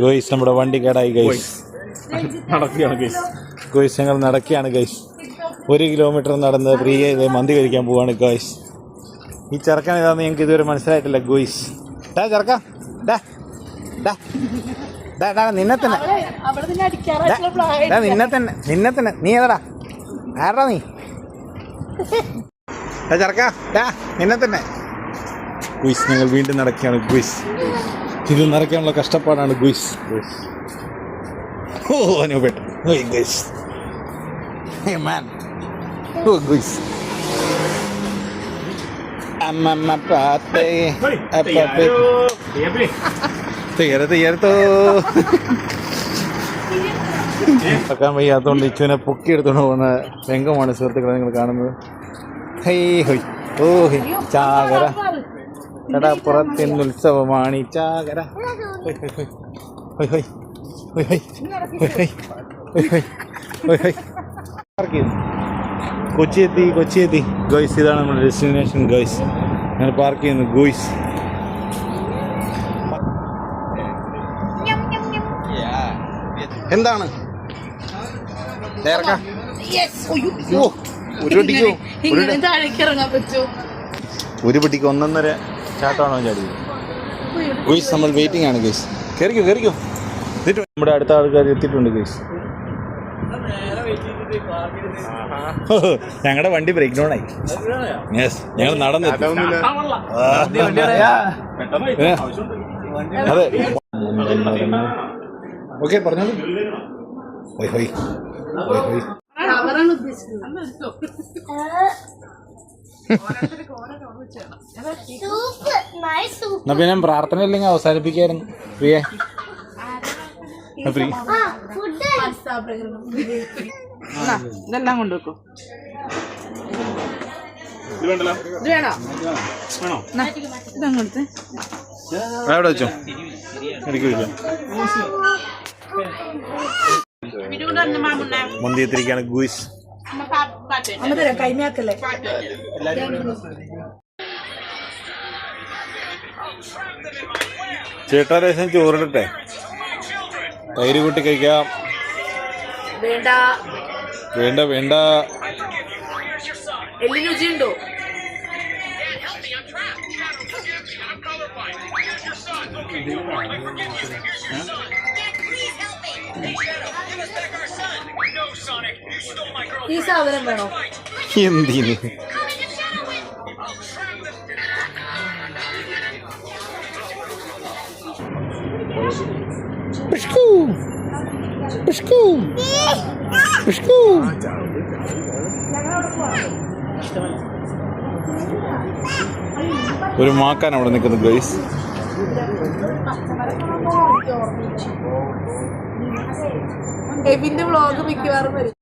ഗോയ്സ് നമ്മുടെ വണ്ടി കേടായി ഗൈസ്. നടക്കുകയാണ് ഗൈസ്. ഗോയ്സ് ഞങ്ങൾ നടക്കുകയാണ് ഗൈസ്. ഒരു കിലോമീറ്റർ നടന്ന് ഫ്രീ ചെയ്ത് മന്തി കഴിക്കാൻ പോവാണ് ഗോയ്സ്. ഈ ചെറുക്കൻ ഇതാന്ന് ഞങ്ങൾക്ക് ഇതുവരെ മനസ്സിലായിട്ടില്ല ഗോയ്സ്. ഡാ ചെറുക്ക. ഡാ ഡാ. ഡാ ഡാ നിന്നെ തന്നെ. പ്രായം ഡാ നിന്നെ തന്നെ നിന്നെ തന്നെ. നീ ഏതാടാ? ആരാടാ നീ? ഡാ ചെറുക്ക. ഡാ നിന്നെ തന്നെ. ഗുയിസ് ഞങ്ങൾ വീണ്ടും നടക്കുകയാണ് ഗുയിസ്. ഇത് നിറയ്ക്കാനുള്ള കഷ്ടപ്പാടാണ് ഗുയ്സ്. ഗുയ്സ്. ഓ അനുപെട്ട് ഓയ് ഗുയിസ്. ഹേ മാൻ. ഓ ഗുയിസ്. അമ്മമ്മ പാത്തേ തീരെ തീരത്തോ നടക്കാൻ വയ്യാത്തതുകൊണ്ട് ഇച്ചുവിനെ പൊക്കി എടുത്തോണ്ട് പോകുന്ന രംഗമാണ് സുഹൃത്തുക്കളെ നിങ്ങൾ കാണുന്നത്. ഹൈ ഹൊയ്. ഓ ഹൈ ചാകര. എടാ കടപ്പുറത്തിന്നുത്സവമാണി ഉത്സവമാണ് കൊച്ചി എത്തി കൊച്ചി എത്തി. ഗോയ്സ് ഇതാണ് നമ്മുടെ ഡെസ്റ്റിനേഷൻ ഗോയ്സ്. ഞാൻ പാർക്ക് ചെയ്യുന്നു ഗോയ്സ്. എന്താണ്? ഒരു പിടിക്ക് ഒന്നൊന്നര ചാട്ടമാണോ ചാടി ഗുയ്സ് നമ്മൾ വെയിറ്റിംഗ് ആണ് ഗൈസ്. കയറിക്കോ കയറിക്കോ നമ്മുടെ അടുത്ത ആൾക്കാർ എത്തിയിട്ടുണ്ട് ഗൈസ്. ഞങ്ങളുടെ വണ്ടി ബ്രേക്ക് ഡൗൺ ആയി. യെസ് ഞങ്ങൾ നടന്നു അതെ. ഓക്കെ പറഞ്ഞോളൂ. ഹോയ് ഹോയ്. ഹോയ് ഹോയ്. അവരാണ് ഉദ്ദേശിക്കുന്നത്. എന്നാ പിന്നെ പ്രാർത്ഥന ഇല്ലെങ്കിൽ അവസാനിപ്പിക്കായിരുന്നു. പ്രിയ. ഇതെല്ലാം കൊണ്ടുവെക്കും അവിടെ വെച്ചോ? എനിക്ക് കൈമാക്കല്ലേ ചേട്ടാ രസം ചോറിടട്ടെ? തൈര് കൂട്ടി കഴിക്കാം. വേണ്ട. വേണ്ട വേണ്ട. എല്ലിന് രുചിയുണ്ടോ? ഈ സാധനം വേണോ? എന്തിന്? പിഷ്കൂ. പിഷ്കൂ. പിഷ്കൂ. ഒരു മാക്കാൻ അവിടെ നിൽക്കുന്നു ഗൈസ് എബിന്റെ വ്ളോഗ് മിക്കവാറും വരും